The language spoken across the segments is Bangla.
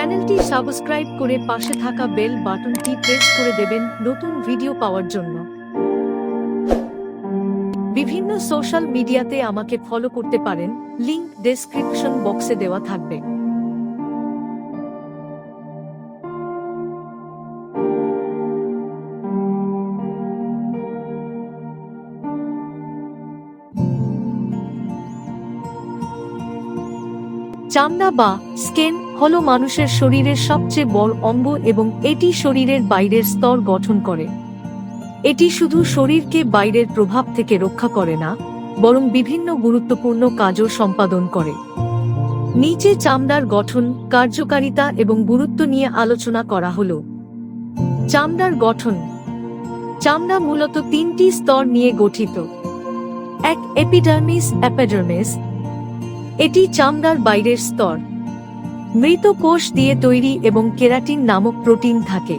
চ্যানেলটি সাবস্ক্রাইব করে পাশে থাকা বেল বাটনটি প্রেস করে দেবেন নতুন ভিডিও পাওয়ার জন্য। বিভিন্ন সোশ্যাল মিডিয়াতে আমাকে ফলো করতে পারেন, লিংক ডেসক্রিপশন বক্সে দেওয়া থাকবে। চামড়া বা স্কেন হলো মানুষের শরীরের সবচেয়ে বড় অঙ্গ এবং এটি শরীরের বাইরের স্তর গঠন করে। এটি শুধু শরীরকে বাইরের প্রভাব থেকে রক্ষা করে না, বরং বিভিন্ন গুরুত্বপূর্ণ কাজও সম্পাদন করে। নিচে চামড়ার গঠন, কার্যকারিতা এবং গুরুত্ব নিয়ে আলোচনা করা হল। চামড়ার গঠন। চামড়া মূলত তিনটি স্তর নিয়ে গঠিত। এক এপিডার্মিস অ্যাপেডার্মিস এটি চামড়ার বাইরের স্তর। মৃত কোষ দিয়ে তৈরি এবং কেরাটিন নামক প্রোটিন থাকে।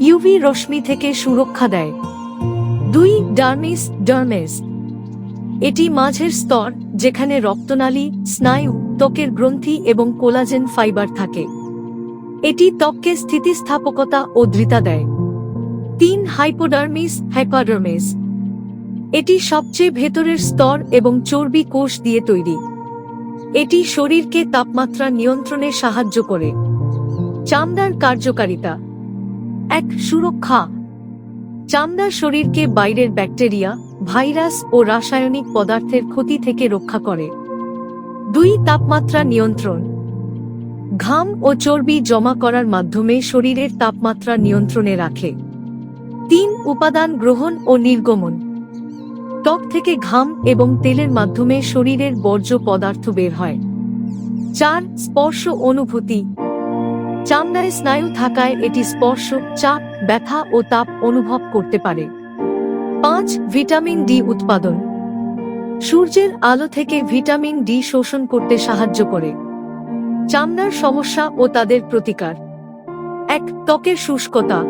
ইউভি রশ্মি থেকে সুরক্ষা দেয়। দুই ডার্মিস ডার্মেস। এটি মাঝের স্তর, যেখানে রক্তনালী, স্নায়ু, ত্বকের গ্রন্থি এবং কোলাজেন ফাইবার থাকে। এটি ত্বককে স্থিতিস্থাপকতা ও দৃতা দেয়। তিন হাইপোডার্মিস হাইপাডার্মিস। এটি সবচেয়ে ভেতরের স্তর এবং চর্বি কোষ দিয়ে তৈরি। এটি শরীরকে তাপমাত্রা নিয়ন্ত্রণে সাহায্য করে। চামড়ার কার্যকারিতা। এক, সুরক্ষা। চামড়া শরীরকে বাইরের ব্যাকটেরিয়া, ভাইরাস ও রাসায়নিক পদার্থের ক্ষতি থেকে রক্ষা করে। দুই, তাপমাত্রা নিয়ন্ত্রণ। ঘাম ও চর্বি জমা করার মাধ্যমে শরীরের তাপমাত্রা নিয়ন্ত্রণে রাখে। তিন, উপাদান গ্রহণ ও নির্গমন। ত্বক থেকে ঘাম এবং তেলের মাধ্যমে শরীরের বর্জ্য পদার্থ বের হয়। চার, স্পর্শ অনুভূতি। চামড়ায় স্নায়ু থাকায় এটি স্পর্শ, চাপ, ব্যথা ও তাপ অনুভব করতে পারে। পাঁচ, ভিটামিন ডি উৎপাদন। সূর্যের আলো থেকে ভিটামিন ডি শোষণ করতে সাহায্য করে। চামড়ার সমস্যা ও তাদের প্রতিকার। এক, ত্বকের শুষ্কতা।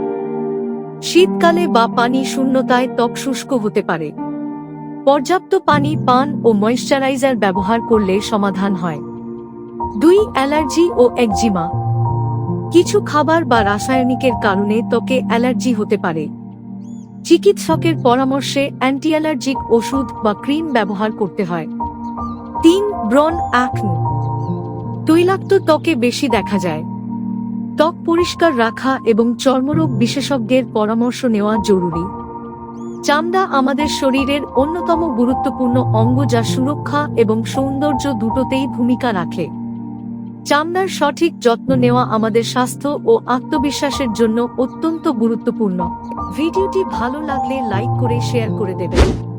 শীতকালে বা পানি শূন্যতায় ত্বক শুষ্ক হতে পারে। পর্যাপ্ত পানি, পান ও ময়েশ্চারাইজার ব্যবহার করলে সমাধান হয়। দুই, অ্যালার্জি ও একজিমা। কিছু খাবার বা রাসায়নিকের কারণে ত্বকে অ্যালার্জি হতে পারে। চিকিৎসকের পরামর্শে অ্যান্টি অ্যালার্জিক ওষুধ বা ক্রিম ব্যবহার করতে হয়। তিন ব্রন অ্যাকন। তৈলাক্ত ত্বকে বেশি দেখা যায়। ত্বক পরিষ্কার রাখা এবং চর্মরোগ বিশেষজ্ঞের পরামর্শ নেওয়া জরুরি। চামড়া আমাদের শরীরের অন্যতম গুরুত্বপূর্ণ অঙ্গ যা সুরক্ষা এবং সৌন্দর্য দুটোতেই ভূমিকা রাখে। চামড়ার সঠিক যত্ন নেওয়া আমাদের স্বাস্থ্য ও আত্মবিশ্বাসের জন্য অত্যন্ত গুরুত্বপূর্ণ। ভিডিওটি ভালো লাগলে লাইক করে শেয়ার করে দেবেন।